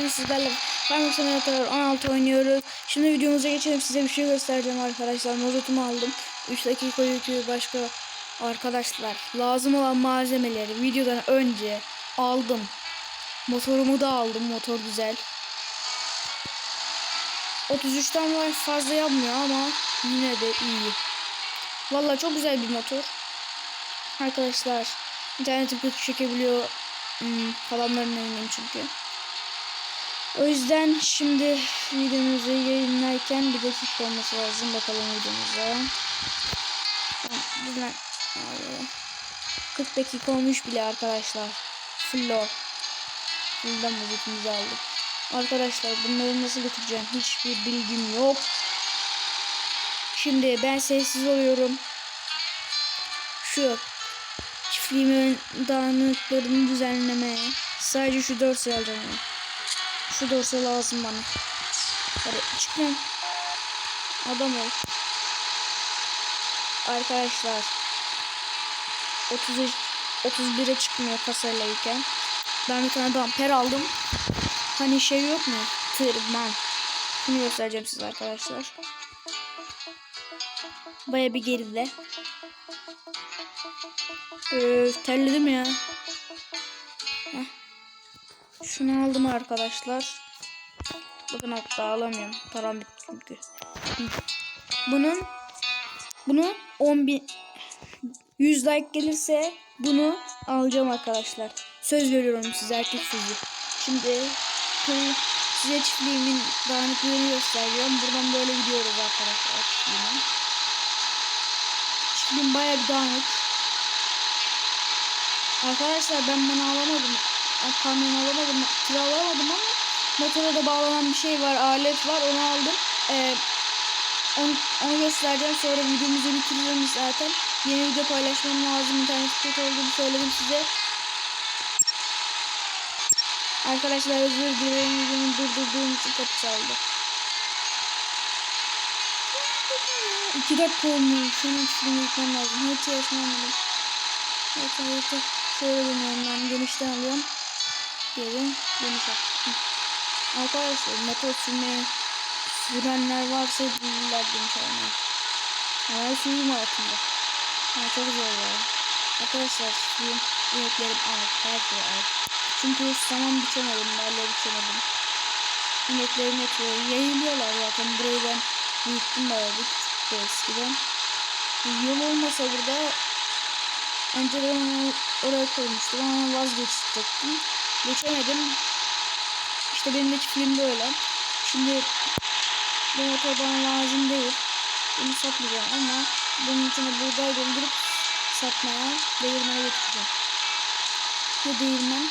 bugün sizlerle Farming Simulator 16 oynuyoruz. Şimdi videomuza geçelim. Size bir şey göstereceğim arkadaşlar. Mozotumu aldım. 3 dakika yükü başka arkadaşlar. Lazım olan malzemeleri videodan önce aldım. Motorumu da aldım. Motor güzel. 33'ten var fazla yapmıyor ama yine de iyi. Vallahi çok güzel bir motor. Arkadaşlar internetim kötü çekebiliyor. Hmm, falanların eminim çünkü. O yüzden şimdi videomuzu yayınlarken bir dakika olması lazım. Bakalım videomuza. Tamam, Bizden 40 dakika olmuş bile arkadaşlar. Fullo. Full'dan müzikimizi aldık. Arkadaşlar bunları nasıl götüreceğim hiçbir bilgim yok. Şimdi ben sessiz oluyorum. Şu çiftliğimin dağınıklarını düzenlemeye sadece şu dorsa alacağım. Şu dorsa lazım bana. Hadi çıkma. Adam ol. Arkadaşlar 33 31'e çıkmıyor kasayla iken. Ben bir tane damper aldım. Hani şey yok mu? Tırman. Şunu göstereceğim size arkadaşlar. Baya bir geride. Öf, terledim ya. Şunu aldım arkadaşlar. Bakın hatta alamıyorum. Param bitti çünkü. Bunun bunu 10 bin 100 like gelirse bunu alacağım arkadaşlar. Söz veriyorum size erkek sözü. Şimdi size çiftliğimin dağınıklığını göstereceğim. Buradan böyle gidiyoruz arkadaşlar çiftliğime. Çiftliğim bayağı bir dağınık. Arkadaşlar ben bunu alamadım. Kamyon alamadım. Tır alamadım ama motora da bağlanan bir şey var. Alet var. Onu aldım. Ee, onu, onu göstereceğim. Sonra videomuzu bitiriyorum zaten. Yeni video paylaşmam lazım. İnternet kötü olduğunu söyledim size. Arkadaşlar özür dilerim. Videomu durdurduğum için kapı çaldı. İki dakika olmuş. Şunun üstüne gitmem lazım. Hiç çalışmam lazım. Evet evet. Şöyle dönüyorum ben. Genişten alıyorum. Geniş al. Hı. Arkadaşlar motor sürmeye sürenler varsa bilirler geniş almayı. Ama suyum altında. Ama çok zor ya. Arkadaşlar suyum ineklerim ağır. Her şey ağır. Çünkü saman biçemedim. Balle biçemedim. İneklerim yatıyor. Yayılıyorlar zaten. Burayı ben büyüttüm bayağı bir küçüktü eskiden. Yol olmasa burada önceden oraya koymuştum ama vazgeçecektim. Geçemedim. İşte benim de çiftliğim böyle. Şimdi bu motor bana lazım değil. Bunu satmayacağım ama bunun içine buğday doldurup satmaya değirmene getireceğim. Ne değirmen?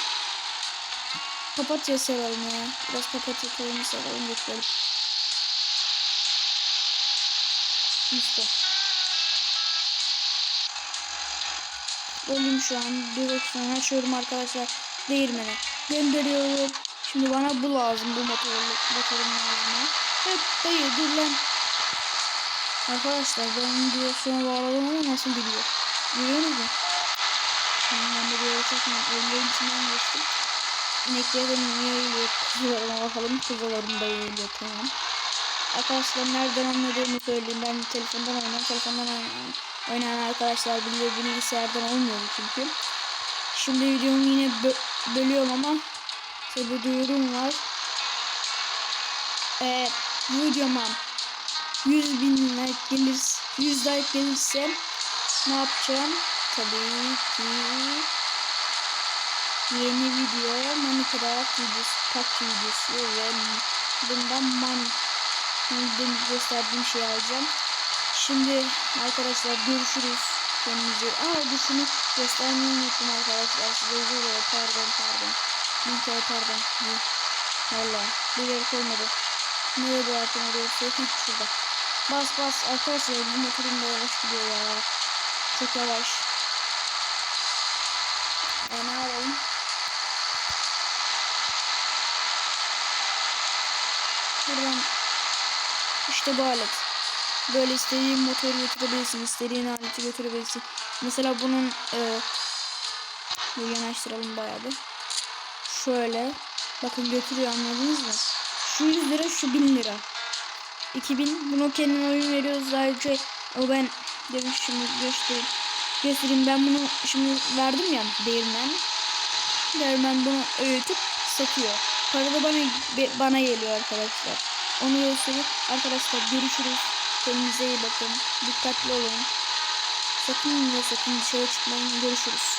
Papatya severim ya. Biraz papatya tohumu severim getirelim. İşte. Bölüm şu an direksiyon açıyorum arkadaşlar. Değirmene gönderiyorum. Şimdi bana bu lazım. Bu motorlu motorum lazım. Evet dayı dur lan. Arkadaşlar ben direksiyona bağladım ama nasıl gidiyor? Görüyor musun? Yani ben de bir yere çekmem. Evlerin içinden geçtim. İnekleri de niye yayılıyor? Kuzularıma bakalım. Kuzularım da yayılıyor. Tamam. Arkadaşlar nereden anladığımı söyleyeyim. Ben telefondan oynuyorum. Telefondan oynayan, oynayan arkadaşlar biliyor. Bilgisayardan olmuyor çünkü. Şimdi videomu yine bö bölüyorum ama bir duyurum var. Ee, bu videoma 100 bin like gelir, 100 like gelirse ne yapacağım? Tabii ki yeni video Minecraft videosu, PUBG videosu ve bundan man benim gösterdiğim şeyi alacağım. Şimdi arkadaşlar görüşürüz. Kendinize. Aa şunu göstermeyi unuttum arkadaşlar. Size özür dilerim. Pardon pardon. Bir kere pardon. Valla. Bir yere koymadı. Nereye bıraktım oraya? Şurada. Bas bas. Arkadaşlar bu motorum da yavaş gidiyor ya. Çok yavaş. E ne yapalım? Buradan işte bu alet. Böyle istediğin motoru götürebilirsin. istediğin aleti götürebilirsin. Mesela bunun e, bir yanaştıralım bayağı bir. Şöyle Bakın götürüyor anladınız mı? Şu 100 lira şu 1000 lira. 2000 bunu kendine oyun veriyoruz ayrıca o ben demiş şimdi göstereyim. Göstereyim ben bunu şimdi verdim ya değirmen. Değirmen bunu öğütüp satıyor. Para da bana bana geliyor arkadaşlar. Onu göstereyim. Arkadaşlar görüşürüz. Kendinize iyi bakın. Dikkatli olun. Sakın ve sakın dışarı çıkmayın. Görüşürüz.